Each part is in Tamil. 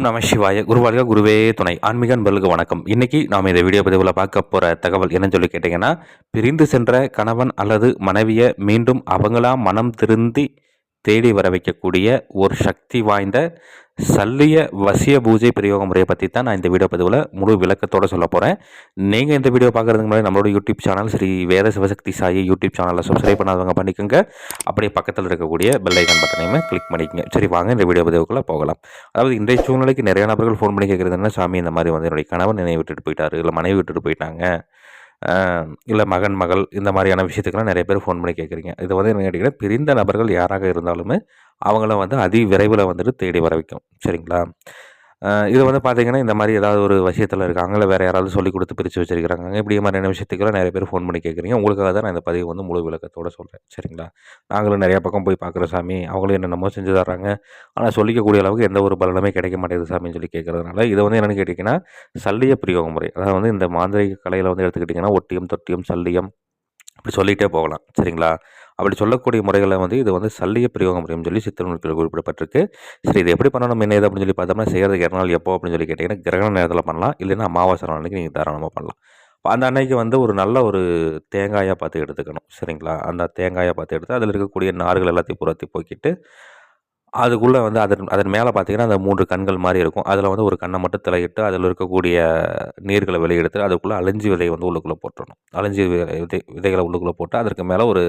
ஓம் நம சிவாய. குருவாழ்க குருவே துணை. ஆன்மீக அன்பர்களுக்கு வணக்கம். இன்னைக்கு நாம் இந்த வீடியோ பதிவில் பார்க்க போகிற தகவல் என்னன்னு சொல்லி கேட்டிங்கன்னா பிரிந்து சென்ற கணவன் அல்லது மனைவியை மீண்டும் அவங்களா மனம் திருந்தி தேடி வர வைக்கக்கூடிய ஒரு சக்தி வாய்ந்த சல்லிய வசிய பூஜை பிரயோக முறையை பற்றி தான் நான் இந்த வீடியோ பதிவில் முழு விளக்கத்தோடு சொல்ல போகிறேன் நீங்கள் இந்த வீடியோ பார்க்குறதுக்கு முன்னாடி நம்மளோட YouTube channel Sri Veda Sivasakthi Sai YouTube சேனலில் சப்ஸ்கிரைப் பண்ணாதவங்க பண்ணிக்கோங்க. அப்படியே பக்கத்தில் இருக்கக்கூடிய பெல்லைக்கன் பட்டனையுமே கிளிக் பண்ணிக்கங்க. சரி வாங்க இந்த வீடியோ பதிவுக்குள்ளே போகலாம். அதாவது இன்றைய சூழ்நிலைக்கு நிறைய நபர்கள் ஃபோன் பண்ணி கேட்குறது என்ன? சாமி இந்த மாதிரி வந்து என்னுடைய கணவன் என்னை விட்டுட்டு போயிட்டாரு இல்லை மனைவி விட்டுட்டு போயிட்டாங்க. இல்லை மகன் மகள் இந்த மாதிரியான விஷயத்துக்கெல்லாம் நிறைய பேர் ஃபோன் பண்ணி கேட்குறீங்க. இது வந்து என்ன கேட்டிங்கன்னா பிரிந்த நபர்கள் யாராக இருந்தாலுமே அவங்கள வந்து அதி விரைவில் வந்துட்டு தேடி வர வைக்கும். சரிங்களா? இது வந்து பார்த்திங்கன்னா இந்த மாதிரி ஏதாவது ஒரு விஷயத்தில் இருக்காங்க இல்லை வேறு யாராவது சொல்லி கொடுத்து பிரித்து வச்சிருக்கிறாங்க இப்படி மாதிரியான விஷயத்துக்கெல்லாம் நிறைய பேர் ஃபோன் பண்ணி கேட்குறீங்க உங்களுக்காக தான் நான் இந்த பதிவு வந்து முழு விளக்கத்தோடு சொல்கிறேன் சரிங்களா? நாங்களும் நிறையா பக்கம் போய் பார்க்குற சாமி. அவங்களும் என்னென்னமோ செஞ்சு தர்றாங்க. ஆனால் சொல்லிக்கக்கூடிய அளவுக்கு எந்த ஒரு பலனுமே கிடைக்க மாட்டேங்குது சாமின்னு சொல்லி கேட்குறதுனால இதை வந்து என்னென்னு கேட்டிங்கன்னா சல்லிய பிரியோக முறை. அதாவது வந்து இந்த மாந்திரிக கலையில் வந்து எடுத்துக்கிட்டிங்கன்னா ஒட்டியம் தொட்டியம் சல்லியம் இப்படி சொல்லிகிட்டே போகலாம். சரிங்களா? அப்படி சொல்லக்கூடிய முறைகளை வந்து இது வந்து சல்லிய பிரயோகம் அப்படின்னு சொல்லி சித்திரநூல்கள் குறிப்பிடப்பட்டிருக்கு. சரி இது எப்படி பண்ணணும் என்ன அப்படின்னு சொல்லி பார்த்தோம்னா செய்கிறதுக்கு இரநாள் எப்போ அப்படின்னு சொல்லி கேட்டிங்கன்னா கிரகண நேரத்தில் பண்ணலாம். இல்லைன்னா அமாவாசை அன்றைக்கி நீங்கள் தாராளமாக பண்ணலாம். அந்த அன்னைக்கு வந்து ஒரு நல்ல ஒரு தேங்காயாக பார்த்து எடுத்துக்கணும். சரிங்களா? அந்த தேங்காயை பார்த்து எடுத்து அதில் இருக்கக்கூடிய நார்கள் எல்லாத்தையும் புறத்தி போக்கிட்டு அதுக்குள்ளே வந்து அதன் அதன் மேலே பார்த்தீங்கன்னா அந்த மூன்று கண்கள் மாதிரி இருக்கும். அதில் வந்து ஒரு கண்ணை மட்டும் தலையிட்டு அதில் இருக்கக்கூடிய நீர்களை வெளியெடுத்து அதுக்குள்ளே அழிஞ்சி விதையை வந்து உள்ளுக்குள்ளே போட்டுடணும் அழிஞ்சி விதை விதைகளை உள்ளுக்குள்ளே போட்டு அதற்கு மேலே ஒரு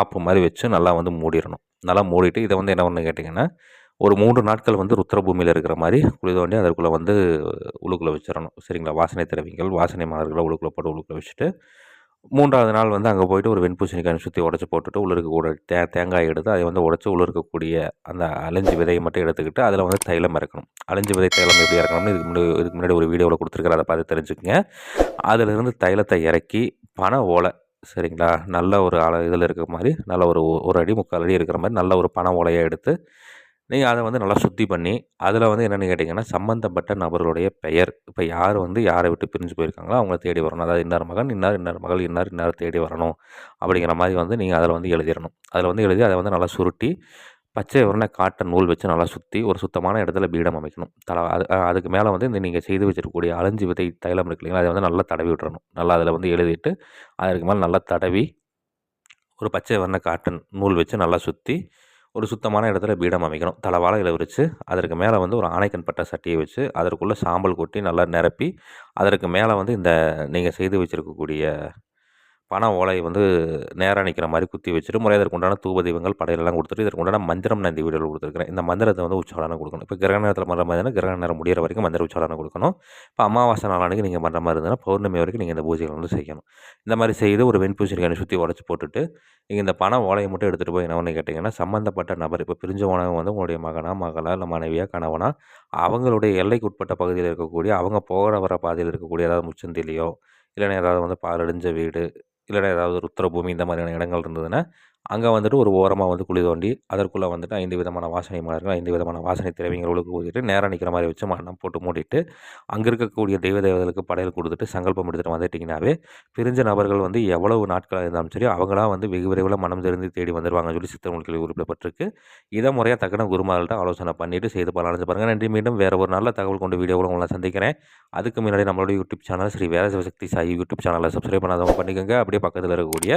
ஆப்பு மாதிரி வச்சு நல்லா வந்து மூடிடணும். நல்லா மூடிட்டு இதை வந்து என்ன பண்ணு கேட்டிங்கன்னா ஒரு மூன்று நாட்கள் வந்து ருத்ரபூமியில் இருக்கிற மாதிரி குளி தோண்டி அதற்குள்ளே வந்து உள்ளுக்குள்ளே வச்சிடணும். சரிங்களா? வாசனை திரவியங்கள் வாசனை மலர்களை உள்ளுக்குள்ளே போட்டு உள்ளுக்குள்ளே வச்சுட்டு மூன்றாவது நாள் வந்து அங்கே போயிட்டு ஒரு வெண்பூசணிக்காய் சுற்றி உடச்சி போட்டுட்டு உள்ளே இருக்கக்கூடிய தே தேங்காய் எடுத்து அதை வந்து உடச்சி உள்ளிருக்கக்கூடிய அந்த அலைஞ்சி விதையை மட்டும் எடுத்துக்கிட்டு அதில் வந்து தைலம் இறக்கணும். அலைஞ்சி விதை தைலம் எப்படி இறக்கணும்னு இதுக்கு முன்னாடி இதுக்கு முன்னாடி ஒரு வீடியோவில் கொடுத்துருக்குற அதை பார்த்து தெரிஞ்சுக்கங்க. அதிலிருந்து தைலத்தை இறக்கி பனை ஓலை சரிங்களா? நல்ல ஒரு அள இதில் இருக்கிற மாதிரி நல்ல ஒரு ஒரு அடி முக்கால் அடி இருக்கிற மாதிரி நல்ல ஒரு பனை ஓலையை எடுத்து நீங்கள் அதை வந்து நல்லா சுத்தி பண்ணி அதில் வந்து என்னென்னு கேட்டிங்கன்னா சம்மந்தப்பட்ட நபர்களுடைய பெயர். இப்போ யார் வந்து யாரை விட்டு பிரிஞ்சு போயிருக்காங்களோ அவங்கள தேடி வரணும். அதாவது இன்னார் மகன் இன்னார் இன்னார் மகள் இன்னார் இன்னார் தேடி வரணும் அப்படிங்கிற மாதிரி வந்து நீங்கள் அதில் வந்து எழுதிடணும். அதில் வந்து எழுதி அதை வந்து நல்லா சுருட்டி பச்சை உரண காட்டன் நூல் வச்சு நல்லா சுற்றி ஒரு சுத்தமான இடத்துல பீடம் அமைக்கணும். தலை அது அதுக்கு மேலே வந்து இந்த நீங்கள் செய்து வச்சிருக்கக்கூடிய அலைஞ்சு விதை தைலம் இருக்கு இல்லைங்களா அதை வந்து நல்லா தடவி விட்டுறணும். நல்லா அதில் வந்து எழுதிட்டு அதற்கு மேலே நல்லா தடவி ஒரு பச்சை வண்ண காட்டன் நூல் வச்சு நல்லா சுற்றி ஒரு சுத்தமான இடத்துல பீடம் அமைக்கணும். தலைவாழையில் விரித்து அதற்கு மேலே வந்து ஒரு ஆணைக்கன் பட்ட சட்டியை வச்சு அதற்குள்ளே சாம்பல் கொட்டி நல்லா நிரப்பி அதற்கு மேலே வந்து இந்த நீங்கள் செய்து வச்சுருக்கக்கூடிய பண ஓலை வந்து நேராக நிற்கிற மாதிரி குத்தி வச்சுட்டு முறை இதற்குண்டான தூப தெய்வங்கள் படையெல்லாம் கொடுத்துட்டு இதற்கு உண்டான மந்திரம் நான் இந்த வீடியோவில் கொடுத்துருக்கிறேன். இந்த மந்திரத்தை வந்து உச்சாரணம் கொடுக்கணும். இப்போ கிரக நேரத்தில் பண்ணுற மாதிரி கிரக நேரம் முடிகிற வரைக்கும் மந்திர உச்சாரணம் கொடுக்கணும். இப்போ அமாவாசை நாளானுக்கு நீங்கள் பண்ணுற மாதிரி இருந்ததுன்னா பௌர்ணமி வரைக்கும் நீங்கள் இந்த பூஜைகள் வந்து செய்யணும். இந்த மாதிரி செய்து ஒரு வெண்பூசணிக்கான சுற்றி உடச்சி போட்டுட்டு நீங்கள் இந்த பண ஓலையை மட்டும் எடுத்துகிட்டு போய் என்ன ஒன்று கேட்டிங்கன்னா சம்மந்தப்பட்ட நபர் இப்போ பிரிஞ்ச உணவு வந்து உங்களுடைய மகனா மகளா இல்லை மனைவியா கணவனா அவங்களுடைய எல்லைக்கு உட்பட்ட பகுதியில் இருக்கக்கூடிய அவங்க போகிற வர பாதையில் இருக்கக்கூடிய ஏதாவது முச்சந்திலையோ இல்லைன்னா ஏதாவது வந்து பாலடைஞ்ச வீடு இல்லைனா ஏதாவது ஒரு உத்தரபூமி இந்த மாதிரியான இடங்கள் இருந்ததுன்னா அங்கே வந்துட்டு ஒரு ஓரமாக வந்து குழி தோண்டி அதற்குள்ளே வந்துட்டு ஐந்து விதமான வாசனை மலர்கள் ஐந்து விதமான வாசனை திரவியங்கள் உழுக்கு ஊதிட்டு நேராக நிற்கிற மாதிரி வச்சு மண்ணம் போட்டு மூடிட்டு அங்கே இருக்கக்கூடிய தெய்வ தேவதைகளுக்கு படையல் கொடுத்துட்டு சங்கல்பம் எடுத்துகிட்டு வந்துட்டிங்கனாவே பிரிஞ்ச நபர்கள் வந்து எவ்வளவு நாட்களாக இருந்தாலும் சரி அவங்களாம் வந்து வெகு விரைவில் மனம் தெரிந்து தேடி வந்துடுவாங்கன்னு சொல்லி சித்தமொழிகள் குறிப்பிடப்பட்டிருக்கு. இதை முறையாக தக்கன குருமார்கள்ட்ட ஆலோசனை பண்ணிவிட்டு செய்து பலனடைஞ்சு பாருங்கள் நன்றி. மீண்டும் வேறு ஒரு நல்ல தகவல் கொண்டு வீடியோவில் உங்களை சந்திக்கிறேன். அதுக்கு முன்னாடி நம்மளோட YouTube channel Sri Veda Sivasakthi Sai YouTube சேனலை சப்ஸ்கிரைப் பண்ணாதவங்க பண்ணிக்கோங்க. அப்படியே பக்கத்தில் இருக்கக்கூடிய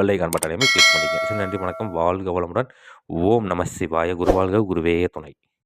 பெல்லைக்கான் பட்டனையுமே கிளிக் பண்ணிக்கோங்க. நன்றி வணக்கம். வாழ்க வளமுடன். ஓம் நம சிவாய. குருவாழ்க. குருவே துணை.